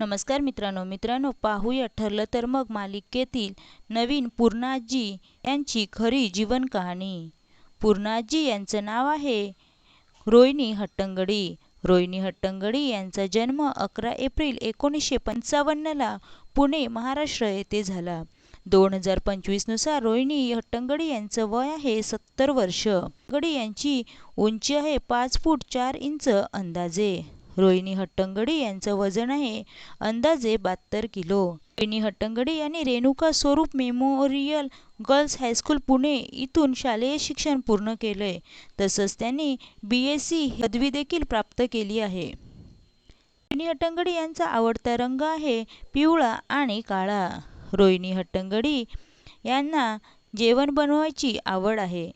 नमस्कार मित्रांनो मित्रांनो पाहूया ठरलं तर मग मालिकेतील नवीन पूर्णाजी यांची खरी जीवन कहाणी पूर्णाजी यांचं नाव आहे रोहिणी हट्टंगडी. रोहिणी हट्टंगडी यांचा जन्म अकरा एप्रिल एकोणीसशे पंचावन्नला पुणे महाराष्ट्र येथे झाला. दोन हजार पंचवीसनुसार रोहिणी हट्टंगडी यांचं वय आहे सत्तर वर्ष. गडी यांची उंची आहे पाच फूट चार इंच अंदाजे. रोहिणी हट्टंगडी यांचं वजन आहे अंदाजे बहात्तर किलो. रोहिणी हट्टंगडी यांनी रेणुका स्वरूप मेमोरियल गर्ल्स हायस्कूल पुणे इथून शालेय शिक्षण पूर्ण केलंय. तसंच त्यांनी बी एस सी पदवी देखील प्राप्त केली आहे. रोहिणी हट्टंगडी यांचा आवडता रंग आहे पिवळा आणि काळा. रोहिणी हट्टंगडी यांना जेवण बनवायची आवड आहे.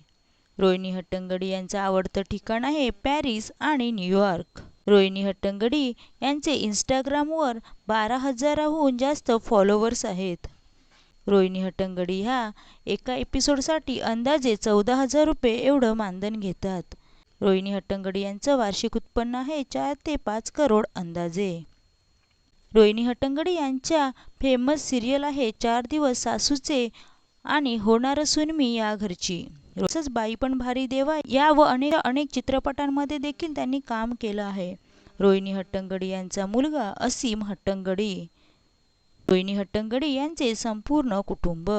रोहिणी हट्टंगडी यांचं आवडतं ठिकाण आहे पॅरिस आणि न्यूयॉर्क. रोहिणी हट्टंगडी यांचे इंस्टाग्रामवर बारा हजाराहून जास्त फॉलोवर्स आहेत. रोहिणी हट्टंगडी ह्या एका एपिसोडसाठी अंदाजे चौदा हजार रुपये एवढं मानधन घेतात. रोहिणी हट्टंगडी यांचं वार्षिक उत्पन्न आहे चार ते पाच करोड अंदाजे. रोहिणी हट्टंगडी यांच्या फेमस सिरियल आहे चार दिवस सासूचे आणि होणार सुनमी या घरची. तसंच बाई पण भारी देवा या व अनेक अनेक चित्रपटांमध्ये देखील त्यांनी काम केलं आहे. रोहिणी हट्टंगडी यांचा मुलगा असीम हट्टंगडी. रोहिणी हट्टंगडी यांचे संपूर्ण कुटुंब.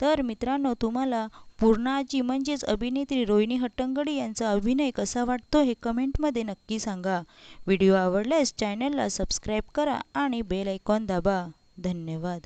तर मित्रांनो तुम्हाला पूर्णाजी म्हणजेच अभिनेत्री रोहिणी हट्टंगडी यांचा अभिनय कसा वाटतो हे कमेंटमध्ये नक्की सांगा. व्हिडिओ आवडल्यास चॅनलला सबस्क्राईब करा आणि बेल आयकॉन दाबा. धन्यवाद.